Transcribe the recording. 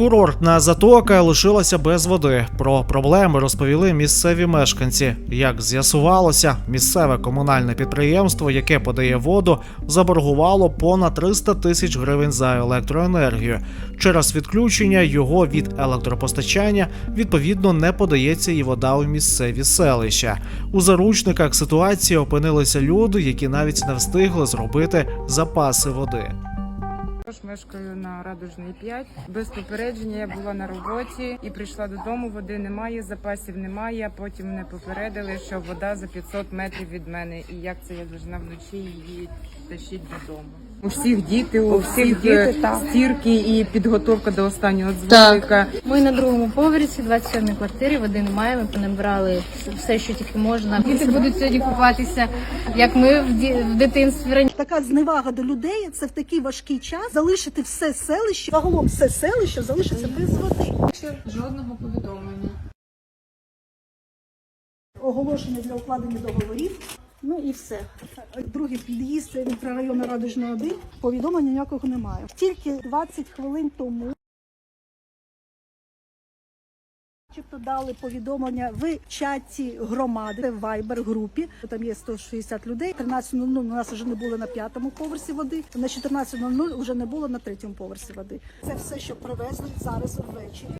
Курортна затока лишилася без води. Про проблеми розповіли місцеві мешканці. Як з'ясувалося, місцеве комунальне підприємство, яке подає воду, заборгувало понад 300 тисяч гривень за електроенергію. Через відключення його від електропостачання відповідно не подається і вода у місцеві селища. У заручниках ситуації опинилися люди, які навіть не встигли зробити запаси води. Також мешкаю на Радужний 5. Без попередження я була на роботі і прийшла додому. Води немає, запасів немає. А потім мене попередили, що вода за 500 метрів від мене. І як це я должна вночі її тащити додому? У всіх діти, у, всіх, діти, е, стірки і підготовка до останнього дзвоника. Ми на другому поверсі, 27 квартирі, води немає. Ми понабирали все, що тільки можна. Діти будуть сьогодні купатися, як ми в, ді- в дитинстві раніше. така зневага до людей це в такий важкий час залишити все селище, загалом все селище залишиться без води. Жодного повідомлення. Оголошення для укладення договорів. Ну і все. Другий під'їзд мікрорайону Радужний 1. Повідомлення ніякого немає. Тільки 20 хвилин тому. Начебто дали повідомлення в чаті громади, в Viber групі. Там є 160 людей. 13.00 у нас вже не було на п'ятому поверсі води. На 14.00 вже не було на третьому поверсі води. Це все, що привезли зараз ввечері.